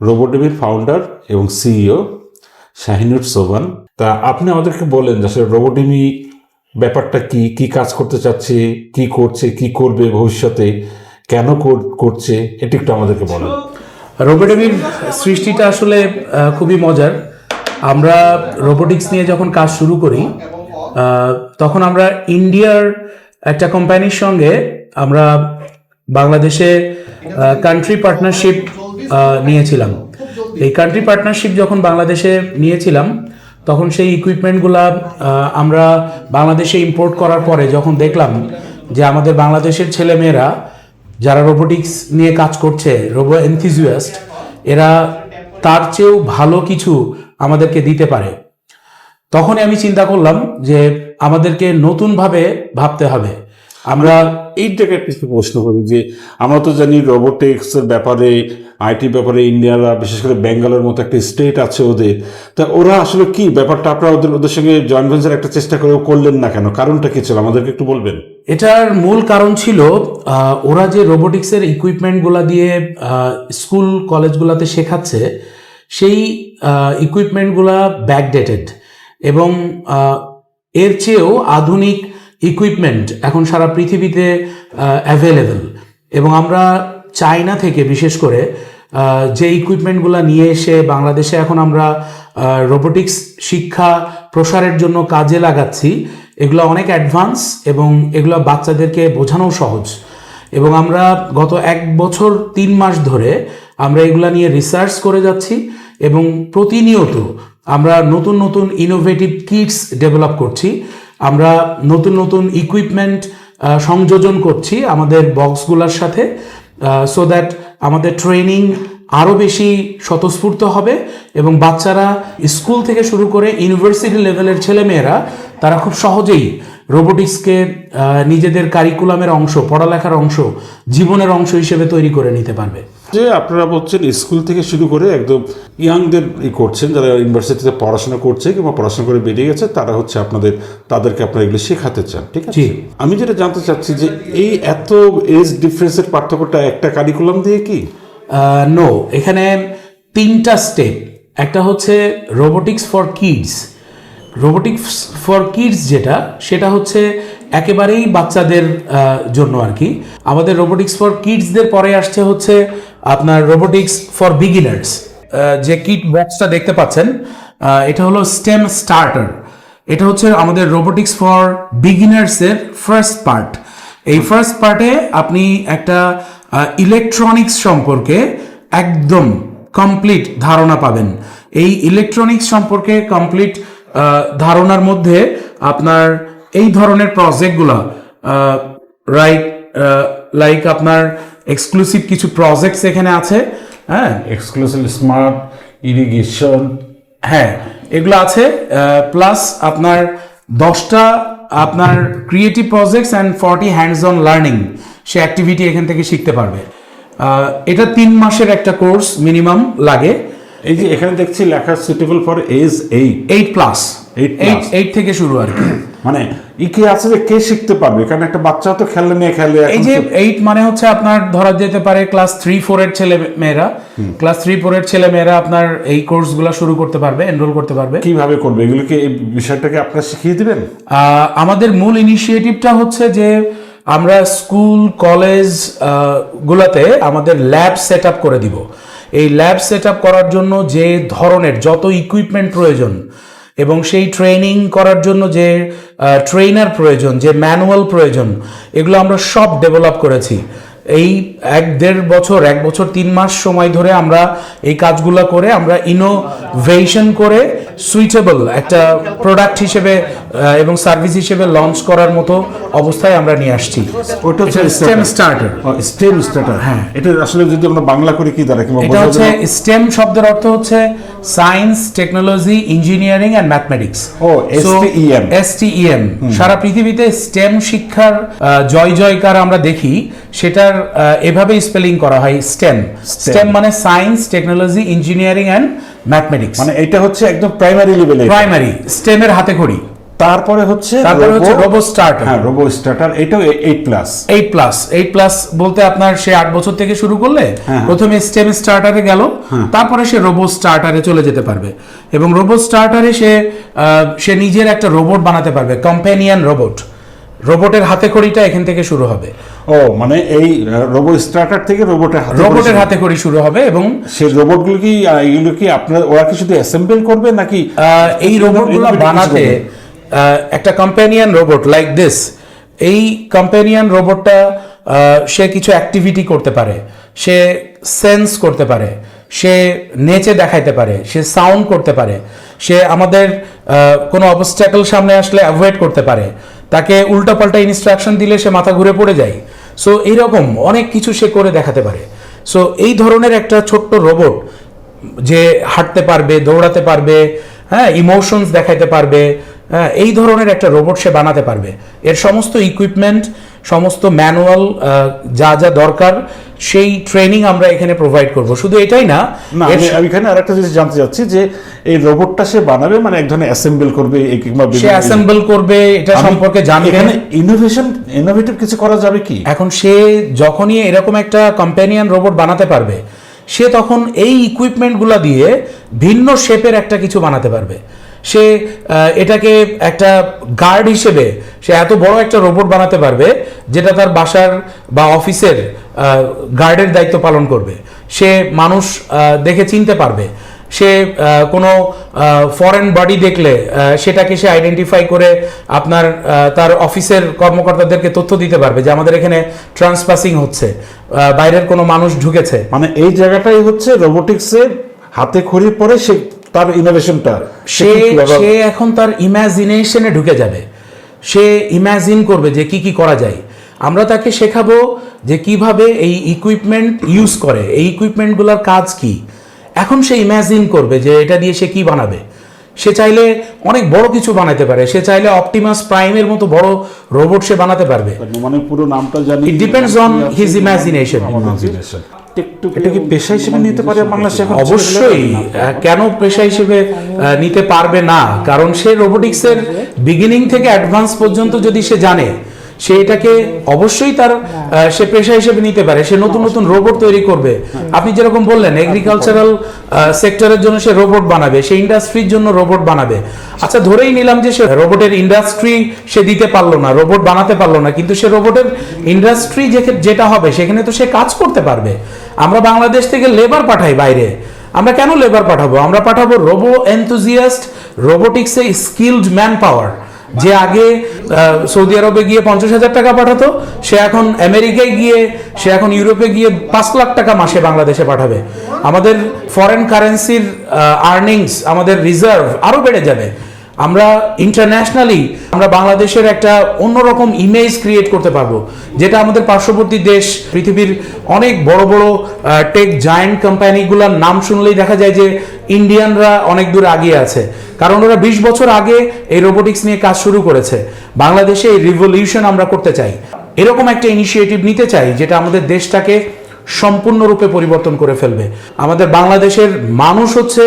রোবোটিভির founder এবং CEO Shahinur Soban তা আপনি আমাদেরকে বলেন যে আসলে রোবোটিমি ব্যাপারটা কি কি কাজ করতে চাচ্ছে, কি করছে, কি করবে ভবিষ্যতে, কেন করছে, এটা একটু আমাদেরকে বলেন। রোবোটমির সৃষ্টিটা আসলে খুবই মজার। আমরা রোবোটিক্স নিয়ে যখন কাজ শুরু করি তখন আমরা ইন্ডিয়ার একটা কোম্পানির সঙ্গে আমরা বাংলাদেশে কান্ট্রি পার্টনারশিপ নিয়েছিলাম। এই কান্ট্রি পার্টনারশিপ যখন বাংলাদেশে নিয়েছিলাম, তখন সেই ইকুইপমেন্টগুলা আমরা বাংলাদেশে ইম্পোর্ট করার পরে যখন দেখলাম যে আমাদের বাংলাদেশের ছেলেমেয়েরা, যারা রোবোটিক্স নিয়ে কাজ করছে রোবো এনথিজুয়াস্ট এরা তার চেয়েও ভালো কিছু আমাদেরকে দিতে পারে। তখনই আমি চিন্তা করলাম যে আমাদেরকে নতুনভাবে ভাবতে হবে। আমরা এই জায়গায় কিছু প্রশ্ন করি যে, আমরা তো জানি রোবোটিক্স এর ব্যাপারে আইটি ব্যাপারে ইন্ডিয়ারা, বিশেষ করে বেঙ্গালোর মতো একটা স্টেট আছে ওদের। তা ওরা আসলে কি ব্যাপারটা? আপনারা ওদের ওদের সঙ্গে জয়েন্ট ভেঞ্চার একটা চেষ্টা করে করলেন না কেন? কারণটা কি ছিল? আমাদেরকে একটু বলবেন। এটার মূল কারণ ছিল ওরা যে রোবোটিক্সের ইকুইপমেন্টগুলো দিয়ে স্কুল কলেজগুলোতে শেখাচ্ছে, সেই ইকুইপমেন্টগুলা ব্যাকডেটেড এবং এর চেয়েও আধুনিক ইকুইপমেন্ট এখন সারা পৃথিবীতে অ্যাভেলেবেল এবং আমরা চায়না থেকে, বিশেষ করে যে ইকুইপমেন্টগুলো নিয়ে এসে বাংলাদেশে এখন আমরা রোবোটিক্স শিক্ষা প্রসারের জন্য কাজে লাগাচ্ছি, এগুলো অনেক অ্যাডভান্স এবং এগুলো বাচ্চাদেরকে বোঝানোও সহজ। এবং আমরা গত এক বছর, তিন মাস ধরে আমরা এগুলা নিয়ে রিসার্চ করে যাচ্ছি এবং প্রতিনিয়ত আমরা নতুন নতুন ইনোভেটিভ কিটস ডেভেলপ করছি। আমরা নতুন নতুন ইকুইপমেন্ট সংযোজন করছি আমাদের বক্সগুলোর সাথে। সো দ্যাট আমাদের ট্রেনিং আরও বেশি স্বতঃস্ফূর্ত হবে এবং বাচ্চারা স্কুল থেকে শুরু করে ইউনিভার্সিটি লেভেলের ছেলেমেয়েরা, তারা খুব সহজেই রোবোটিক্সকে নিজেদের কারিকুলামের অংশ, পড়ালেখার অংশ, জীবনের অংশ হিসেবে তৈরি করে নিতে পারবে। যে আপনারা বলছেন স্কুল থেকে শুরু করে একদম ইয়াংদের ই করছেন যারা ইউনিভার্সিটিতে পড়াশোনা করছে কিংবা পড়াশোনা করে বেরিয়ে গেছে তারা হচ্ছে আপনাদের তাদেরকে আপনারা এগুলো শেখাতে চান ঠিক আছে? আমি যেটা জানতে চাচ্ছি যে এই এত এজ ডিফারেন্সের পার্থক্যটা একটা কারিকুলাম দিয়ে কি? নো এখানে তিনটা স্টেপ একটা হচ্ছে robotics for kids robotics for kids যেটা সেটা হচ্ছে একেবারেই বাচ্চাদের জন্য আর কি আমাদের রোবোটিক্স ফর কিডসদের পরে আসছে হচ্ছে আপনার রোবোটিক্স ফর বিগিনার্স যে কিট বক্সটা দেখতে পাচ্ছেন এটা হলো স্টেম স্টার্টার এটা হচ্ছে আমাদের রোবোটিক্স ফর বিগিনার্সের ফার্স্ট পার্ট এই ফার্স্ট পার্টে আপনি একটা ইলেকট্রনিক্স সম্পর্কে একদম কমপ্লিট ধারণা পাবেন। এই ইলেকট্রনিক্স সম্পর্কে কমপ্লিট ধারণার মধ্যে আপনার এই ধরনের প্রজেক্টগুলো রাইট লাইক আপনার এক্সক্লুসিভ কিছু প্রজেক্টস এখানে আছে হ্যাঁ? এক্সক্লুসিভ স্মার্ট ইরিগেশন হ্যাঁ এগুলো আছে প্লাস আপনার দশটা আপনার creative projects and forty hands on learning say activity এখান থেকে শিখতে পারবে। এটা তিন মাসের একটা কোর্স মিনিমাম লাগে। এই যে এখানে দেখছি লেখা suitable for age eight eight plus eight eight থেকে শুরু আর কি। মানে ই কে আছে যে কে শিখতে পারবে? কারণ একটা বাচ্চা তো খেলনা নিয়ে খেলে এই যে এইট মানে হচ্ছে আপনার ধরা যেতে পারে ক্লাস থ্রি ফোর এর ছেলে মেয়েরা। ক্লাস থ্রি ফোর এর ছেলে মেয়েরা আপনার এই কোর্সগুলো শুরু করতে পারবে এনরোল করতে পারবে। কীভাবে করবে? এগুলোকে এই বিষয়টাকে আপনারা শিখিয়ে দিবেন? আমাদের মূল ইনিশিয়েটিভটা হচ্ছে যে আমরা স্কুল কলেজ গুলাতে আমাদের ল্যাব সেট আপ করে দিব। এই ল্যাব সেট আপ করার জন্য যে ধরনের যত ইকুইপমেন্ট প্রয়োজন এবং সেই ট্রেনিং করার জন্য যে ট্রেনার প্রয়োজন, যে ম্যানুয়াল প্রয়োজন, এগুলো আমরা সব ডেভেলপ করেছি। এই এক দেড় বছর, এক বছর তিন মাস সময় ধরে আমরা এই কাজগুলো করে আমরা ইনোভেশন করে সুইটেবল একটা প্রোডাক্ট হিসেবে এবং সার্ভিস হিসেবে লঞ্চ করার মতো অবস্থায় আমরা নিয়ে আসছি। ওটা হচ্ছে স্টেম স্টার্টার স্টেম স্টার্টার হ্যাঁ। এটা আসলে যদি আমরা বাংলা করে কি দাঁড়ায় এটা হচ্ছে স্টেম শব্দের অর্থ হচ্ছে science technology engineering and mathematics O, STEM S T E M সারা পৃথিবীতে স্টেম শিক্ষার জয় জয়কার আমরা দেখি সেটার এভাবেই স্পেলিং করা হয় স্টেম স্টেম মানে science technology engineering and mathematics মানে এটা হচ্ছে একদম প্রাইমারি লেভেলে প্রাইমারি স্টেমের হাতে খড়ি। তারপরে হচ্ছে তারপরে হচ্ছে রোবো স্টার্টার হ্যাঁ রোবো স্টার্টার এটাও eight plus eight plus eight plus বলতে আপনার সে আট বছর থেকে শুরু করলে হ্যাঁ। প্রথমে স্টেম স্টার্টারে গেল তারপরে সে রোবো স্টার্টারে চলে যেতে পারবে। এবং রোবো স্টার্টারে সে সে নিজের একটা রোবট বানাতে পারবে কম্প্যানিয়ান রোবট রোবটের হাতে খড়িটা এখান থেকে শুরু হবে। ও মানে এই রোবো স্টার্টার থেকে রোবটের হাতে রোবটের হাতে খড়ি শুরু হবে এবং সেই রোবটগুলো কি এগুলো কি আপনার ওরা কি শুধু অ্যাসেম্বল করবে নাকি এই রোবটগুলো বানাতে একটা কম্প্যানিয়ান রোবট লাইক দিস এই কম্প্যানিয়ান রোবটটা সে কিছু অ্যাক্টিভিটি করতে পারে। সে সেন্স করতে পারে। সে নেচে দেখাইতে পারে। সে সাউন্ড করতে পারে। সে আমাদের কোনো অবস্ট্যাকল সামনে আসলে অ্যাভয়েড করতে পারে। তাকে উল্টাপাল্টা ইনস্ট্রাকশন দিলে সে মাথা ঘুরে পড়ে যায়। সো এইরকম অনেক কিছু সে করে দেখাতে পারে। সো এই ধরনের একটা ছোট্ট রোবট যে হাঁটতে পারবে, দৌড়াতে পারবে হ্যাঁ ইমোশনস দেখাইতে পারবে হ্যাঁ এই ধরনের একটা রোবট সে বানাতে পারবে। এর সমস্ত ইকুইপমেন্ট সমস্ত ম্যানুয়াল যা যা দরকার সেই ট্রেনিং আমরা এখানে প্রোভাইড করব। শুধু এটাই না আমি আমি এখানে আরেকটা জিনিস জানতে চাচ্ছি যে এই রোবটটা সে বানাবে মানে এক ধরনের অ্যাসেম্বল করবে কিংবা সে অ্যাসেম্বল করবে এটা সম্পর্কে জানবে। এখানে ইনোভেশন ইনোভেটিভ কিছু করা যাবে কি? এখন সে যখনই এরকম একটা কম্প্যানিয়ান রোবট বানাতে পারবে সে তখন এই ইকুইপমেন্টগুলো দিয়ে ভিন্ন শেপের একটা কিছু বানাতে পারবে। সে এটাকে একটা গার্ড হিসেবে, সে এত বড় একটা রোবট বানাতে পারবে, যেটা তার বাসার বা অফিসের গার্ডের দায়িত্ব পালন করবে। সে মানুষ দেখে চিনতে পারবে। সে কোনো ফরেন বডি দেখলে সেটাকে সে আইডেন্টিফাই করে আপনার তার অফিসের কর্মকর্তাদেরকে তথ্য দিতে পারবে যে আমাদের এখানে ট্রান্সপাসিং হচ্ছে বাইরের কোনো মানুষ ঢুকেছে। মানে এই জায়গাটাই হচ্ছে রোবোটিক্সের হাতে খড়ি পরে সে তার ইনোভেশনটা সে সে এখন তার ইমাজিনেশনে ঢুকে যাবে। সে ইমাজিন করবে যে কি কি করা যায়। আমরা তাকে শেখাবো যে কীভাবে এই ইকুইপমেন্ট ইউজ করে। এই ইকুইপমেন্টগুলোর কাজ কি? এখন সে ইমাজিন করবে যে এটা দিয়ে সে কি বানাবে। সে চাইলে অনেক বড় কিছু বানাতে পারে। সে চাইলে অপটিমাস প্রাইমের মতো বড় রোবট সে বানাতে পারবে। মানে পুরো নামটা জানি It depends on his imagination. এটা কি পেশা হিসেবে নিতে পারে বাংলাদেশে এখন? অবশ্যই। কেন পেশা হিসেবে নিতে পারবে না? কারণ সে রোবোটিক্সের বিগিনিং থেকে অ্যাডভান্স পর্যন্ত যদি সে জানে সে এটাকে অবশ্যই তার সে পেশা হিসেবে নিতে পারে। সে নতুন নতুন রোবট তৈরি করবে। আপনি যেরকম বললেন এগ্রিকালচারাল সেক্টরের জন্য সে রোবট বানাবে সে ইন্ডাস্ট্রির জন্য রোবট বানাবে। আচ্ছা ধরেই নিলাম যে সে রোবটের ইন্ডাস্ট্রি সে দিতে পারল না রোবট বানাতে পারল না কিন্তু সে রোবটের ইন্ডাস্ট্রি যেটা হবে সেখানে তো সে কাজ করতে পারবে। আমরা বাংলাদেশ থেকে লেবার পাঠাই বাইরে। আমরা কেন লেবার পাঠাবো? আমরা পাঠাবো রোবো এনথুজিয়াস্ট রোবোটিক্সে স্কিলড ম্যান পাওয়ার যে আগে সৌদি আরবে গিয়ে পঞ্চাশ হাজার টাকা পাঠাতো, সে এখন আমেরিকায় গিয়ে, সে এখন ইউরোপে গিয়ে পাঁচ লাখ টাকা মাসে বাংলাদেশে পাঠাবে। আমাদের ফরেন কারেন্সির আর্নিংস আমাদের রিজার্ভ আরও বেড়ে যাবে। আমরা ইন্টারন্যাশনালি আমরা বাংলাদেশের একটা অন্যরকম ইমেজ ক্রিয়েট করতে পারব, যেটা আমাদের পার্শ্ববর্তী দেশ, পৃথিবীর অনেক বড় বড় টেক জায়ান্ট কোম্পানিগুলোর নাম শুনলেই দেখা যায় যে ইন্ডিয়ানরা অনেক দূর আগিয়ে আছে। কারণ ওরা বিশ বছর আগে এই রোবোটিক্স নিয়ে কাজ শুরু করেছে। বাংলাদেশে এই রিভলিউশন আমরা করতে চাই। এরকম একটা ইনিশিয়েটিভ নিতে চাই, যেটা আমাদের দেশটাকে সম্পূর্ণরূপে পরিবর্তন করে ফেলবে। আমাদের বাংলাদেশের মানুষ হচ্ছে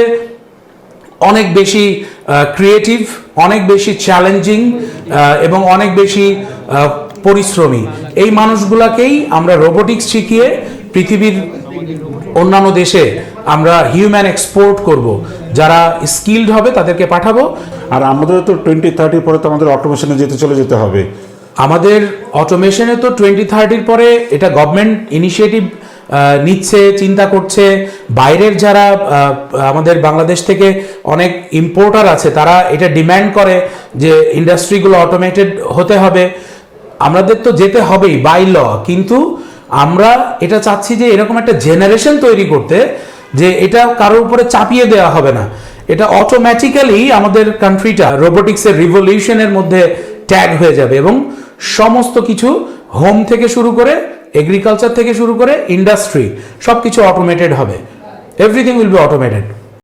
অনেক বেশি ক্রিয়েটিভ অনেক বেশি চ্যালেঞ্জিং এবং অনেক বেশি পরিশ্রমী। এই মানুষগুলাকেই আমরা রোবোটিক্স শিখিয়ে পৃথিবীর অন্যান্য দেশে আমরা হিউম্যান এক্সপোর্ট করব। যারা স্কিল্ড হবে তাদেরকে পাঠাবো। আর আমাদের তো টোয়েন্টি থার্টির পরে তো আমাদের অটোমেশনে যেতে চলে যেতে হবে। আমাদের অটোমেশনে তো টোয়েন্টি থার্টির পরে এটা গভর্নমেন্ট ইনিশিয়েটিভ নিচ্ছে, চিন্তা করছে। বাইরের যারা আমাদের বাংলাদেশ থেকে অনেক ইম্পোর্টার আছে, তারা এটা ডিম্যান্ড করে যে ইন্ডাস্ট্রিগুলো অটোমেটেড হতে হবে। আমাদের তো যেতে হবেই বাই ল কিন্তু আমরা এটা চাচ্ছি যে এরকম একটা জেনারেশন তৈরি করতে, যে এটা কারোর উপরে চাপিয়ে দেওয়া হবে না। এটা অটোমেটিক্যালি আমাদের কান্ট্রিটা রোবোটিক্সের রিভলিউশনের মধ্যে ট্যাগ হয়ে যাবে এবং সমস্ত কিছু হোম থেকে শুরু করে এগ্রিকালচার থেকে শুরু করে ইন্ডাস্ট্রি সব কিছু অটোমেটেড হবে। Everything will be automated